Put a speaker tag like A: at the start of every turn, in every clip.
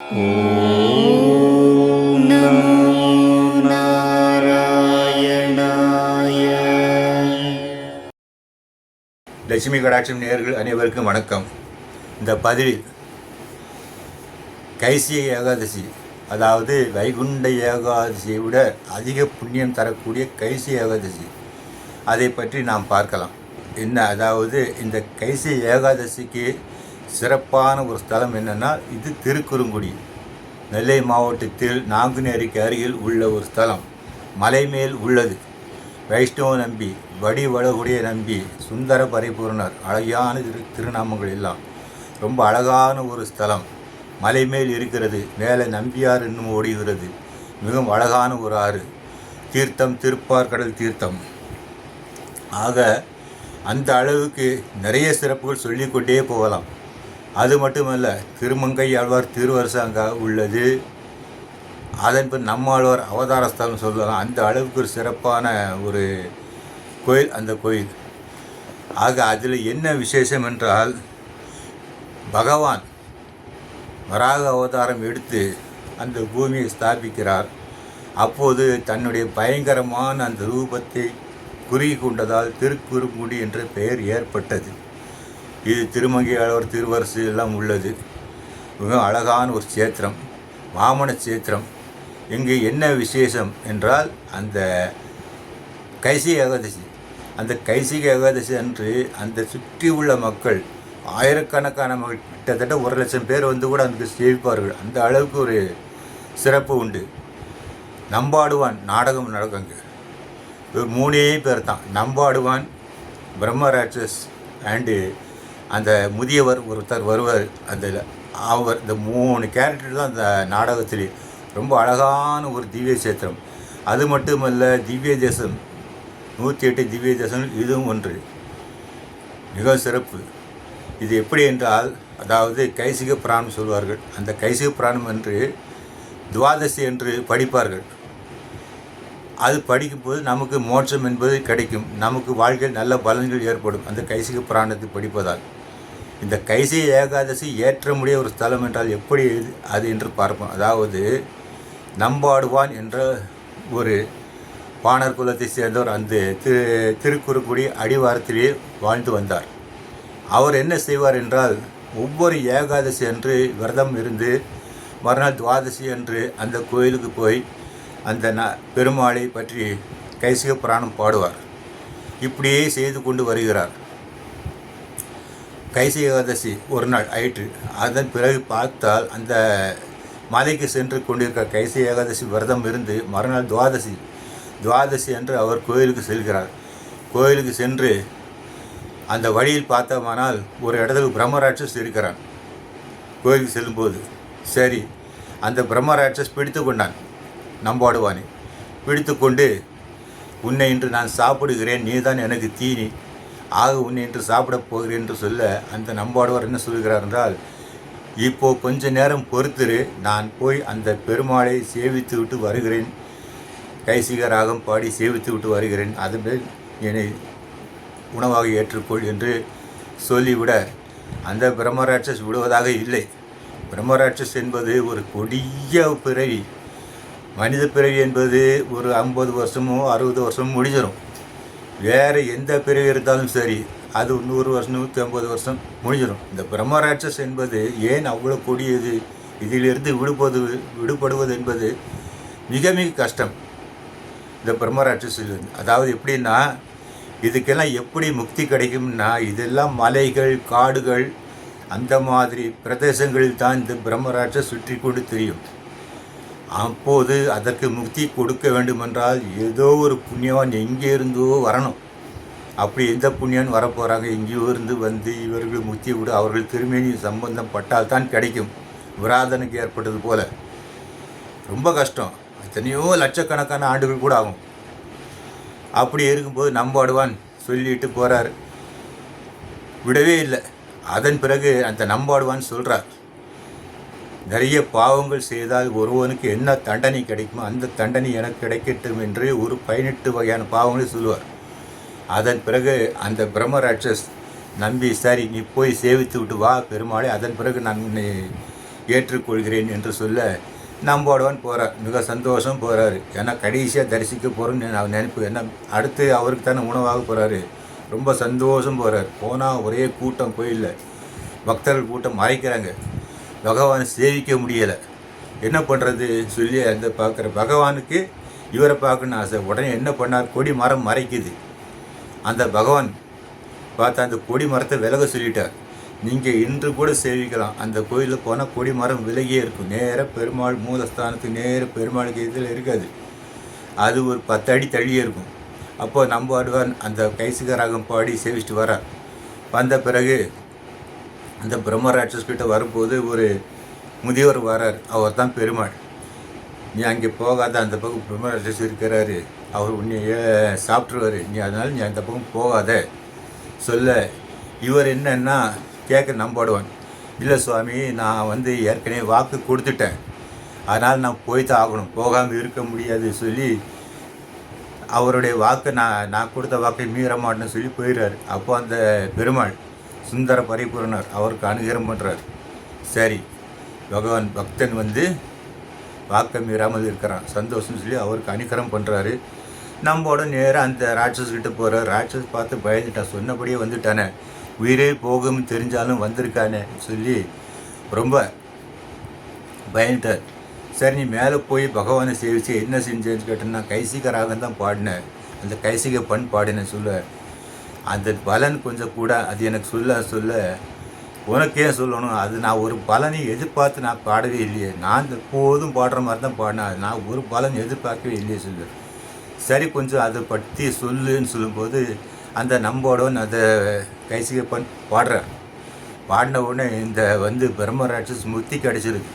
A: ஓம் நமோ நாராயணாய
B: லட்சுமி கடாட்சம் நேர்கள் அனைவருக்கும் வணக்கம். இந்த பதிவில் கைசிய ஏகாதசி அதாவது வைகுண்ட ஏகாதசியை விட அதிக புண்ணியம் தரக்கூடிய கைசிய ஏகாதசி. அதை பற்றி நாம் பார்க்கலாம். என்ன அதாவது இந்த கைசிய ஏகாதசிக்கு சிறப்பான ஒரு ஸ்தலம் என்னென்னா இது திருக்குறுங்குடி. நெல்லை மாவட்டத்தில் நாங்குநேரிக்கு அருகில் உள்ள ஒரு ஸ்தலம். மலை மேல் உள்ளது. வைஷ்ணவ நம்பி வடி வடகுடைய நம்பி சுந்தர பரிபூர்ணர் அழகான திரு திருநாமங்கள் எல்லாம். ரொம்ப அழகான ஒரு ஸ்தலம். மலை மேல் இருக்கிறது. மேலே நம்பியார் இன்னும் ஓடுகிறது மிகவும் அழகான ஒரு ஆறு. தீர்த்தம் திருப்பார்கடல் தீர்த்தம். ஆக அந்த அளவுக்கு நிறைய சிறப்புகள் சொல்லிக்கொண்டே போகலாம். அது மட்டுமல்ல திருமங்கை ஆழ்வார் திருவரசாங்க உள்ளது. அதன் பின் நம்மாழ்வார் அவதாரஸ்தலம் சொல்லலாம். அந்த அளவுக்கு ஒரு சிறப்பான ஒரு கோயில் அந்த கோயில். ஆக அதில் என்ன விசேஷம் என்றால் பகவான் வராக அவதாரம் எடுத்து அந்த பூமியை ஸ்தாபிக்கிறார். அப்போது தன்னுடைய பயங்கரமான அந்த ரூபத்தை குறுகி கொண்டதால் திருக்குறுங்குடி என்ற பெயர் ஏற்பட்டது. இது திருமங்கையாளர் திருவரசு எல்லாம் உள்ளது. மிக அழகான ஒரு சேத்திரம் வாமன சேத்திரம் இங்கு என்ன விசேஷம் என்றால் அந்த கைசி ஏகாதசி. அந்த கைசிக ஏகாதசி அன்று அந்த சுற்றி உள்ள மக்கள் ஆயிரக்கணக்கான மக்கள் கிட்டத்தட்ட ஒரு லட்சம் பேர் வந்து கூட அங்கு சேவிப்பார்கள். அந்த அளவுக்கு ஒரு சிறப்பு உண்டு. நம்பாடுவான் நாடகம் நடக்குங்க ஒரு மூணே பேர் தான் நம்பாடுவான் பிரம்மராட்சஸ் அண்டு அந்த முதியவர் ஒருத்தர் வருவார். அந்த அவர் இந்த மூணு கேரக்டர் தான் அந்த நாடகத்திலே ரொம்ப அழகான ஒரு திவ்ய சேத்திரம். அது மட்டுமல்ல திவ்ய தேசம். நூற்றி எட்டு திவ்ய தேசம் இதுவும் ஒன்று. மிக சிறப்பு. இது எப்படி என்றால் அதாவது கைசிக பிராணம் சொல்வார்கள். அந்த கைசிக பிராணம் என்று துவாதசி என்று படிப்பார்கள். அது படிக்கும்போது நமக்கு மோட்சம் என்பது கிடைக்கும். நமக்கு வாழ்க்கையில் நல்ல பலன்கள் ஏற்படும். அந்த கைசிக புராணத்தை படிப்பதால். இந்த கைசி ஏகாதசி ஏற்ற முடிய ஒரு ஸ்தலம் என்றால் எப்படி அது என்று பார்ப்போம். அதாவது நம்பாடுவான் என்ற ஒரு பாணர் குலத்தை சேர்ந்தவர் அந்த திரு திருக்குறுக்குடி அடிவாரத்திலேயே வாழ்ந்து வந்தார். அவர் என்ன செய்வார் என்றால் ஒவ்வொரு ஏகாதசி அன்று விரதம் இருந்து மறுநாள் துவாதசி அன்று அந்த கோயிலுக்கு போய் அந்த ந பெருமாளை பற்றி கைசிக புராணம் பாடுவார். இப்படியே செய்து கொண்டு வருகிறார். கைசி ஏகாதசி ஒரு நாள் ஆயிற்று. அதன் பிறகு பார்த்தால் அந்த மலைக்கு சென்று கொண்டிருக்க கைசி ஏகாதசி விரதம் இருந்து மறுநாள் துவாதசி. துவாதசி என்று அவர் கோயிலுக்கு செல்கிறார். கோயிலுக்கு சென்று அந்த வழியில் பார்த்தோமானால் ஒரு இடத்துல பிரம்மராட்சஸ் இருக்கிறான். கோயிலுக்கு செல்லும்போது சரி அந்த பிரம்மராட்சஸ் பிடித்து கொண்டான் நம்பாடுவானே. பிடித்து கொண்டு உன்னை இன்று நான் சாப்பிடுகிறேன் நீதான் எனக்கு தீனி. ஆக உன்னை என்று சாப்பிடப் போகிறேன் என்று சொல்ல அந்த நம்பாடுவார் என்ன சொல்கிறார் என்றால் இப்போ கொஞ்ச நேரம் பொறுத்திரு நான் போய் அந்த பெருமாளை சேவித்து விட்டு வருகிறேன். கைசிக ராகம் பாடி சேவித்து விட்டு வருகிறேன். அது மேல் என்னை உணவாக ஏற்றுக்கொள் என்று சொல்லிவிட அந்த பிரம்மராட்சஸ் விடுவதாக இல்லை. பிரம்மராட்சஸ் என்பது ஒரு கொடிய பிறவி. மனித பிறவி என்பது ஒரு ஐம்பது வருஷமோ அறுபது வருஷமோ முடிஞ்சிடும் வேறு எந்த பிறவி இருந்தாலும் சரி அது நூறு வருஷம் நூற்றி ஐம்பது வருஷம் முடிஞ்சிடும் இந்த பிரம்மராட்சஸ் என்பது ஏன் அவ்வளோ கொடியது? இதிலிருந்து விடுபது விடுபடுவது என்பது மிக மிக கஷ்டம். இந்த பிரம்மராட்சசிலிருந்து அதாவது எப்படின்னா இதுக்கெல்லாம் எப்படி முக்தி கிடைக்கும்னா இதெல்லாம் மலைகள் காடுகள் அந்த மாதிரி பிரதேசங்களில் தான் இந்த பிரம்மராட்சஸ் சுற்றி கொண்டு தெரியும். அப்போது அதற்கு முக்தி கொடுக்க வேண்டுமென்றால் ஏதோ ஒரு புண்ணியவான் எங்கே இருந்தோ வரணும். அப்படி எந்த புண்ணியன் வரப்போகிறாங்க எங்கேயோ இருந்து வந்து இவர்கள் முக்தி விட அவர்கள் திருமேனி சம்பந்தம் பட்டால் தான் கிடைக்கும். விராதனுக்கு ஏற்பட்டது போல. ரொம்ப கஷ்டம். எத்தனையோ லட்சக்கணக்கான ஆண்டுகள் கூட ஆகும். அப்படி இருக்கும்போது நம்பாடுவான் சொல்லிட்டு போகிறார் விடவே இல்லை. அதன் பிறகு அந்த நம்பாடுவான் சொல்கிறார் நிறைய பாவங்கள் செய்தால் ஒருவனுக்கு என்ன தண்டனை கிடைக்குமோ அந்த தண்டனை எனக்கு கிடைக்கட்டும் என்று ஒரு பதினெட்டு வகையான பாவங்களை சொல்லுவார். அதன் பிறகு அந்த பிரம்மராட்சஸ் நம்பி சரி நீ போய் சேவித்து விட்டு வா பெருமாளே அதன் பிறகு நான் உன்னை ஏற்றுக்கொள்கிறேன் என்று சொல்ல நம்போடவன் போகிறார் மிக சந்தோஷம் போகிறாரு ஏன்னா கடைசியாக தரிசிக்க போகிறோன்னு நான் நினைப்பு. ஏன்னா அடுத்து அவருக்கு தானே உணவாக போகிறாரு ரொம்ப சந்தோஷம் போகிறார் போனால் ஒரே கூட்டம் கோயிலில். பக்தர்கள் கூட்டம் மறைக்கிறாங்க. பகவானை சேவிக்க முடியலை. என்ன பண்ணுறது சொல்லி அந்த பார்க்குற பகவானுக்கு இவரை பார்க்கணும்னு ஆசை. உடனே என்ன பண்ணார்? கொடி மரம் மறைக்குது. அந்த பகவான் பார்த்தா அந்த கொடி மரத்தை விலக சொல்லிட்டார். நீங்கள் இன்று கூட சேவிக்கலாம். அந்த கோயிலில் போனால் கொடி மரம் விலகியே இருக்கும். நேராக பெருமாள் மூலஸ்தானத்துக்கு நேர பெருமாளுக்கு இதில் இருக்காது. அது ஒரு பத்து அடி தள்ளியே இருக்கும். அப்போ நம்ம ஆடுவார் அந்த கைசிகராகம் பாடி சேவிச்சுட்டு வரார் வந்த பிறகு அந்த பிரம்ம ராட்சஸ் கிட்ட வரும்போது ஒரு முதியவர் வரார். அவர் தான் பெருமாள். நீ அங்கே போகாத அந்த பக்கம் பிரம்ம ராட்சஸ் இருக்கிறாரு. அவர் உன்னைய சாப்பிட்ருவார் சாப்பிட்ருவாரு நீ அதனால் நீ அந்த பக்கம் போகாத. சொல்ல இவர் என்னன்னா கேட்க நம்பாடுவான் இல்லை சுவாமி நான் வந்து ஏற்கனவே வாக்கு கொடுத்துட்டேன். அதனால் நான் போய் தான் ஆகணும். போகாமல் இருக்க முடியாது சொல்லி அவருடைய வாக்கு நான் நான் கொடுத்த வாக்கை மீற மாட்டேன்னு சொல்லி போயிடுறாரு அப்போ அந்த பெருமாள் சுந்தர பரிபூரணர் அவருக்கு அனுகிரம் பண்ணுறார் சரி பகவான் பக்தன் வந்து வாக்கம் மீறாமல் இருக்கிறான். சந்தோஷம்னு சொல்லி அவருக்கு அனுகிரம் பண்ணுறாரு நம்மோட நேராக அந்த ராட்சஸ்கிட்ட போகிறார் ராட்சஸ் பார்த்து பயந்துட்டான் சொன்னபடியே வந்துட்டானே. உயிரே போகும் தெரிஞ்சாலும் வந்திருக்கானே சொல்லி ரொம்ப பயந்துட்டார். சரி நீ மேலே போய் பகவானை சேவிச்சு என்ன செஞ்சேன்னு கேட்டேன்னா கைசிக ராகம் தான் பாடினேன். அந்த கைசிக பண் பாடினேன் சொல்ல அந்த பலன் கொஞ்சம் கூட அது எனக்கு சொல்ல சொல்ல உனக்கே சொல்லணும்? அது நான் ஒரு பலனை எதிர்பார்த்து நான் பாடவே இல்லையே. நான் எப்போதும் பாடுற மாதிரி தான் பாடினேன் நான் ஒரு பலன் எதிர்பார்க்கவே இல்லையே சொல்லு. சரி கொஞ்சம் அதை பற்றி சொல்லுன்னு சொல்லும்போது அந்த நம்போடவன் அந்த கைசிக பண் பாடுறேன். பாடின உடனே இந்த வந்து பிரம்மராட்சஸ் முத்தி கிடச்சிருக்கு.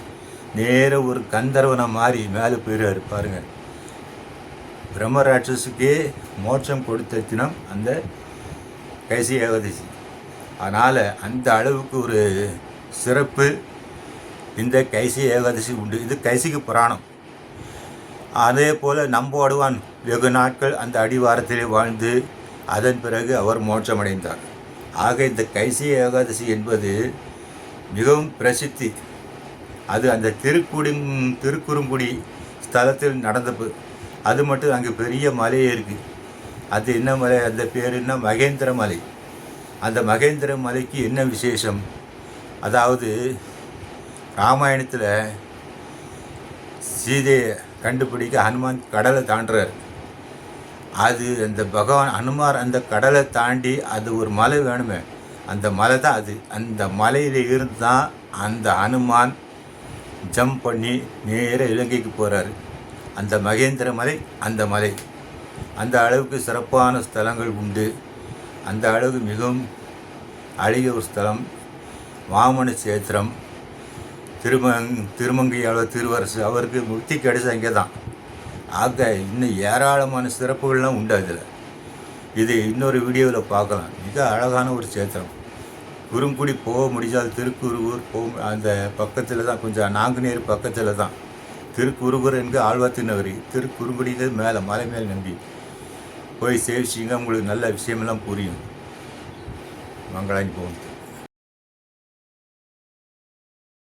B: நேர ஒரு கந்தர்வனை மாறி மேலே போயிடுவார் பாருங்கள் பிரம்மராட்சஸுக்கே மோட்சம் கொடுத்த தினம் அந்த கைசி ஏகாதசி அதனால் அந்த அளவுக்கு ஒரு சிறப்பு இந்த கைசி ஏகாதசி உண்டு. இது கைசிக்கு புராணம். அதே போல் நம்போடுவான் வெகு நாட்கள் அந்த அடிவாரத்திலே வாழ்ந்து அதன் பிறகு அவர் மோட்சமடைந்தார். ஆக இந்த கைசி ஏகாதசி என்பது மிகவும் பிரசித்தி. அது அந்த திருக்குடி திருக்குறுங்குடி ஸ்தலத்தில் நடந்தது அது மட்டும் அங்கே பெரிய மலையே இருக்குது அது என்ன மலை அந்த பேர் என்ன? மகேந்திர மலை. அந்த மகேந்திர மலைக்கு என்ன விசேஷம்? அதாவது ராமாயணத்தில் சீதையை கண்டுபிடிக்க ஹனுமான் கடலை தாண்டுறார். அது அந்த பகவான் ஹனுமார் அந்த கடலை தாண்டி அது ஒரு மலை வேணுமே. அந்த மலை தான் அது. அந்த மலையில் இருந்து தான் அந்த ஹனுமான் ஜம்ப் பண்ணி நேர இலங்கைக்கு போகிறாரு அந்த மகேந்திர மலை அந்த மலை. அந்த அளவுக்கு சிறப்பான ஸ்தலங்கள் உண்டு. அந்த அளவுக்கு மிகவும் அழகிய ஒரு ஸ்தலம். வாமன சேத்திரம் திருமங் திருமங்கையாளர் திருவரசு அவருக்கு முக்தி கிடைச்ச அங்கே தான் ஆக இன்னும் ஏராளமான சிறப்புகள்லாம் உண்டு அதில். இது இன்னொரு வீடியோவில் பார்க்கலாம். மிக அழகான ஒரு சேத்திரம் குறுங்குடி போக முடிஞ்சால் திருக்குறுகூர் போ அந்த பக்கத்தில் தான் கொஞ்சம் நாங்குநேர் பக்கத்தில் தான் திருக்குறுகூர் என்க ஆழ்வாத்து நகரி திருக்குறுங்குடிக்கு மேலே மலை மேல் நம்பி. போய் சேவிச்சிங்க உங்களுக்கு நல்ல விஷயமெல்லாம் புரியும். மங்களாஞ்சி போகும்